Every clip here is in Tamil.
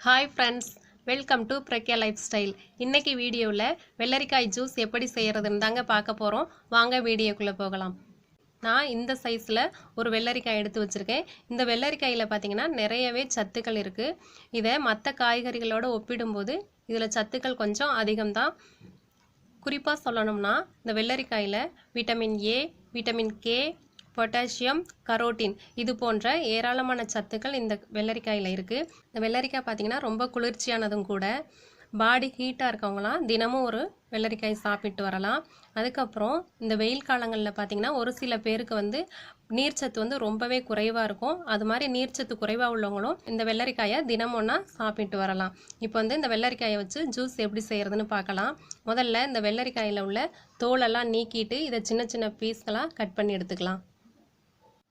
Hi friends welcome to Pragya lifestyle இன்றைக்கி வீடியோவில் வெள்ளரிக்காய் ஜூஸ் எப்படி செய்கிறதுன்னு தாங்க பார்க்க போகிறோம் வாங்க வீடியோக்குள்ளே போகலாம். நான் இந்த சைஸில் ஒரு வெள்ளரிக்காய் எடுத்து வச்சுருக்கேன். இந்த வெள்ளரிக்காயில் பார்த்தீங்கன்னா நிறையவே சத்துக்கள் இருக்குது இதை மற்ற காய்கறிகளோடு ஒப்பிடும்போது இதில் சத்துக்கள் கொஞ்சம் அதிகம்தான் குறிப்பாக சொல்லணும்னா இந்த வெள்ளரிக்காயில் vitamin A vitamin K potassium carotene இது போன்ற ஏராளமான சத்துக்கள் இந்த வெள்ளரிக்காயில் இருக்குது இந்த வெள்ளரிக்காய் பார்த்திங்கன்னா ரொம்ப குளிர்ச்சியானதும் கூட. பாடி ஹீட்டாக இருக்கவங்களாம் தினமும் ஒரு வெள்ளரிக்காய் சாப்பிட்டு வரலாம். அதுக்கப்புறம் இந்த வெயில் காலங்களில் பார்த்திங்கன்னா ஒரு சில பேருக்கு வந்து நீர்ச்சத்து வந்து ரொம்பவே குறைவாக இருக்கும். அது மாதிரி நீர்ச்சத்து குறைவாக உள்ளவங்களும் இந்த வெள்ளரிக்காயை தினம் சாப்பிட்டு வரலாம். இப்போ வந்து இந்த வெள்ளரிக்காயை வச்சு ஜூஸ் எப்படி செய்கிறதுன்னு பார்க்கலாம் முதல்ல இந்த வெள்ளரிக்காயில் உள்ள தோலெல்லாம் நீக்கிட்டு இதை சின்ன சின்ன பீஸ்களாக கட் பண்ணி எடுத்துக்கலாம்.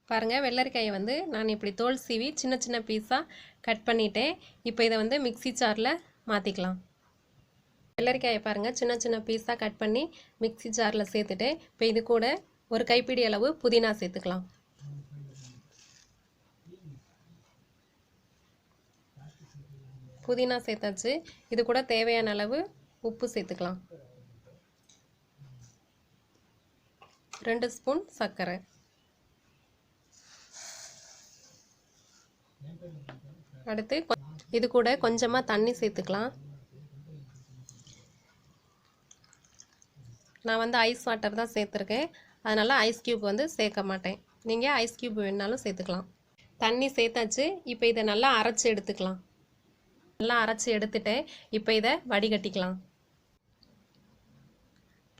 பாருங்கள் வெள்ளரிக்காயை வந்து நான் இப்படி தோல் சீவி சின்ன சின்ன பீஸாக கட் பண்ணிட்டேன். இப்போ இதை வந்து மிக்ஸி ஜாரில் மாற்றிக்கலாம் வெள்ளரிக்காயை பாருங்கள் சின்ன சின்ன பீஸாக கட் பண்ணி மிக்ஸி ஜாரில் சேர்த்துட்டு இப்போ இது கூட ஒரு கைப்பிடி அளவு புதினா சேர்த்துக்கலாம். புதினா சேர்த்தாச்சு. இது கூட தேவையான அளவு உப்பு சேர்த்துக்கலாம். ரெண்டு ஸ்பூன் சர்க்கரை. அடுத்து இது கூட கொஞ்சமாக தண்ணி சேர்த்துக்கலாம். நான் வந்து ஐஸ் வாட்டர் தான் சேர்த்துருக்கேன். அதனால் ஐஸ் க்யூப் வந்து சேர்க்க மாட்டேன். நீங்கள் ஐஸ் க்யூப் வேணாலும் சேர்த்துக்கலாம். தண்ணி சேர்த்தாச்சு. இப்போ இதை நல்லா அரைச்சி எடுத்துக்கலாம். நல்லா அரைச்சி எடுத்துட்டேன் இப்போ இதை வடிகட்டிக்கலாம்.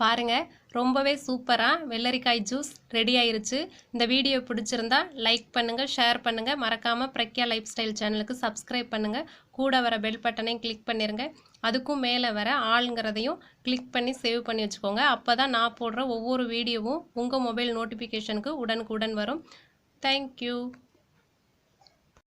பாருங்கள் ரொம்பவே சூப்பராக வெள்ளரிக்காய் ஜூஸ் ரெடி ஆயிருச்சு. இந்த வீடியோ பிடிச்சிருந்தா லைக் பண்ணுங்கள் ஷேர் பண்ணுங்கள் மறக்காமல் பிரக்யா லைஃப் ஸ்டைல் சேனலுக்கு சப்ஸ்கிரைப் பண்ணுங்கள் கூட வர பெல் பட்டனையும் கிளிக் பண்ணிடுங்க அதுக்கும் மேலே வர ஆளுங்கிறதையும் கிளிக் பண்ணி சேவ் பண்ணி வச்சுக்கோங்க. அப்போ தான் நான் போடுற ஒவ்வொரு வீடியோவும் உங்கள் மொபைல் நோட்டிஃபிகேஷனுக்கு உடனுக்குடன் வரும். தேங்க்யூ